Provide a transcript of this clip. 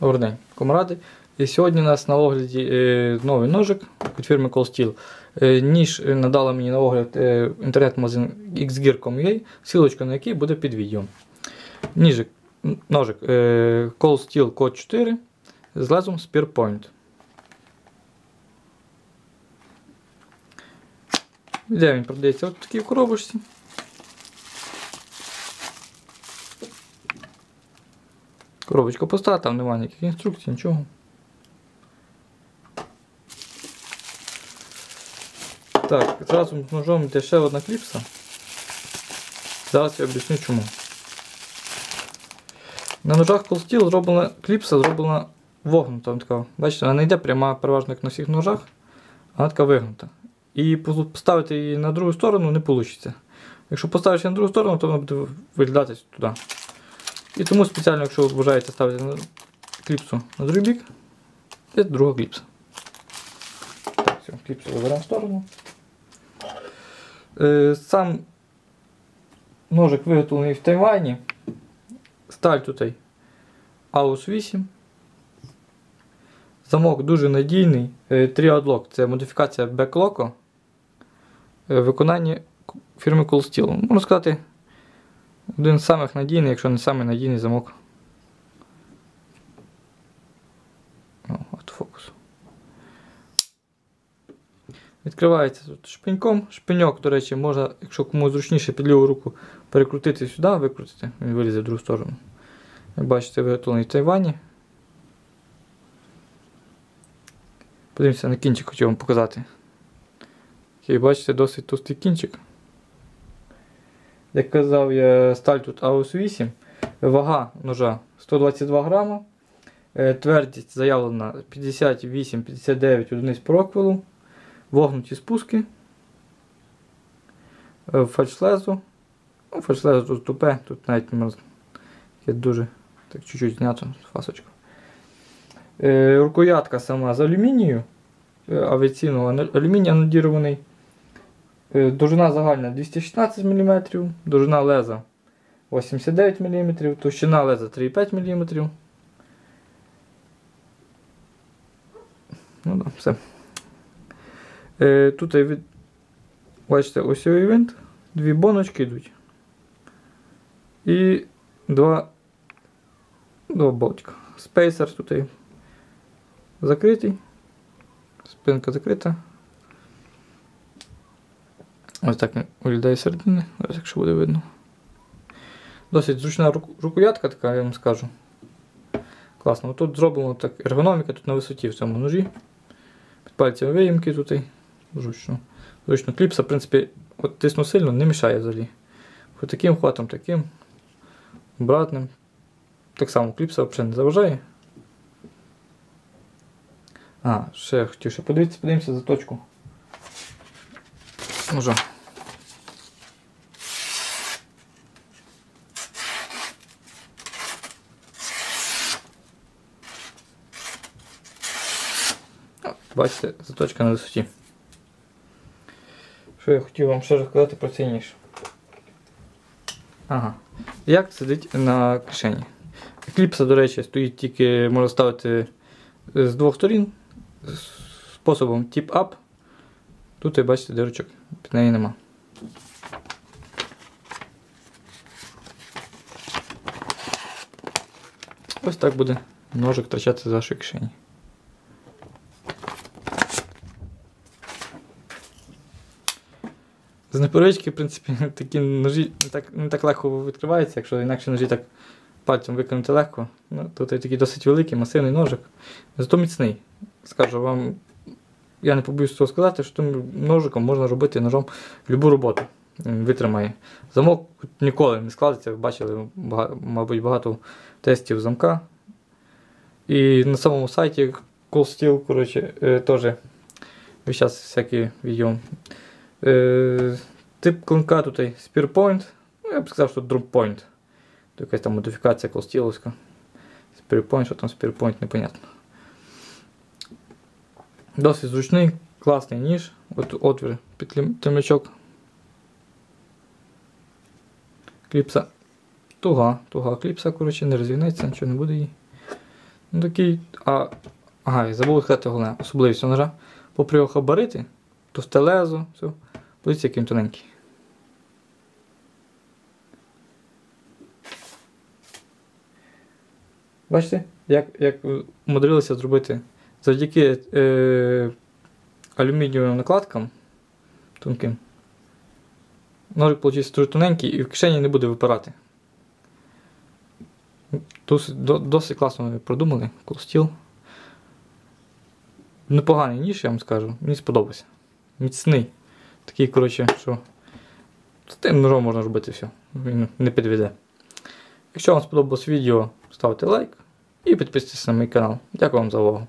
Добрий день, комради. І сьогодні у нас на огляді е, новий ножик від фірми Cold Steel. Е, ніж е, надала мені на огляд е, інтернет-магазин xgear.com.ua, силочка на який буде під відео. Ніжик, ножик е, Cold Steel Code 4 з лезом Spear Point. Де він продається? От такій коробочці. Коробочка пуста, там немає ніяких інструкцій, нічого. Так, зразу з ножом йде ще одна кліпса. Зараз я об'ясню чому. На ножах Steel зроблена кліпса зроблена вогнута. Така, бачите, вона не йде пряма переважно як на всіх ножах, вона така вигнута. І поставити її на другу сторону не вийде. Якщо поставиш її на другу сторону, то вона буде виглядати туди. І тому спеціально, якщо вважаєте ставити кліпсу на другий бік, це друга кліпса. Так, все, кліпсу заберемо в сторону. Е, сам ножик виготовлений в Тайвані. Сталь тут AUS 8. Замок дуже надійний. Е, Triadlock це модифікація Backlocko. Е, Виконання фірми Cold Steel. Можна сказати, один з самих надійних, якщо не самий надійний замок. О, автофокус. Відкривається тут шпиньком. Шпиньок, до речі, можна, якщо комусь зручніше під ліву руку перекрутити сюди, викрутити, він вилізе в другу сторону. Як бачите, виготовлений в Тайвані. Подивимося на кінчик, хотів вам показати. Як бачите, досить товстий кінчик. Як казав я, сталь тут AUS 8, вага ножа 122 грама, е, твердість заявлена 58-59 одиниць проквелу, вогнуті спуски, е, фальшлезу. Ну, фальшлезу тут тупе, тут навіть не можна дуже так чуть-чуть знято фасочка. Е, рукоятка сама з алюмінію, е, авіаційного алюміній анодірований. Е, Довжина загальна 216 мм, довжина леза 89 мм, товщина леза 3,5 мм. Ну да, все. Е, тут від... бачите, осьовий винт, дві боночки йдуть. І два, два болтика. Спейсер тут закритий. Спинка закрита. Ось так виглядає середини, зараз якщо буде видно. Досить зручна рук- рукоятка така, я вам скажу. Класно. Тут зроблено так ергономіка, тут на висоті в цьому ножі. Під пальцями виїмки тут. Зручно. Зручно. Кліпса, в принципі, от тисну сильно, не мішає взагалі. Хоч таким хватом, таким. Обратним. Так само кліпса взагалі не заважає. А, ще я хотів ще подивитися, подивимося заточку. Ножа. Бачите, заточка на висоті. Що я хотів вам ще розказати про цей ніж? Ага. Як сидить на кишені? Кліпса, до речі, стоїть тільки, можна ставити з двох сторін способом тіп-ап. Тут, ви бачите, дирочок, під неї нема. Ось так буде ножик втрачати з вашої кишені. З непривички, в принципі, такі ножі не так, не так легко відкриваються, якщо інакше ножі так пальцем виконати легко. Ну, тут є такий досить великий, масивний ножик. Зато міцний. Скажу вам, я не побоюсь цього сказати, що тим ножиком можна робити ножом любу роботу. Він витримає. Замок ніколи не складеться, ви бачили, мабуть, багато тестів замка. І на самому сайті Cool Steel, коротше, е, теж весь час всякі відео. Е, тип клинка тут і Spear Point. Ну, я б сказав, що Drop Point. То якась там модифікація колстіловська. Spear Point, що там Spear Point, непонятно. Досить зручний, класний ніж. От отвір під темлячок. Кліпса туга, туга кліпса, коротше, не розвінеться, нічого не буде їй. Ну такий. А, ага, і забув сказати головне. Особливість ножа. Попри його габарити, товсте лезо, все. Подивіться, який він тоненький. Бачите, як, як умудрилися зробити завдяки е, алюмінієвим накладкам тонким. Ножик вийшов дуже тоненький і в кишені не буде випирати. Досить, досить класно вони продумали, стіл. Непоганий ніж, я вам скажу. Мені сподобався. Міцний. Такий, коротше, що з тим ножом можна робити все. Він не підведе. Якщо вам сподобалось відео, ставте лайк і підписуйтесь на мій канал. Дякую вам за увагу.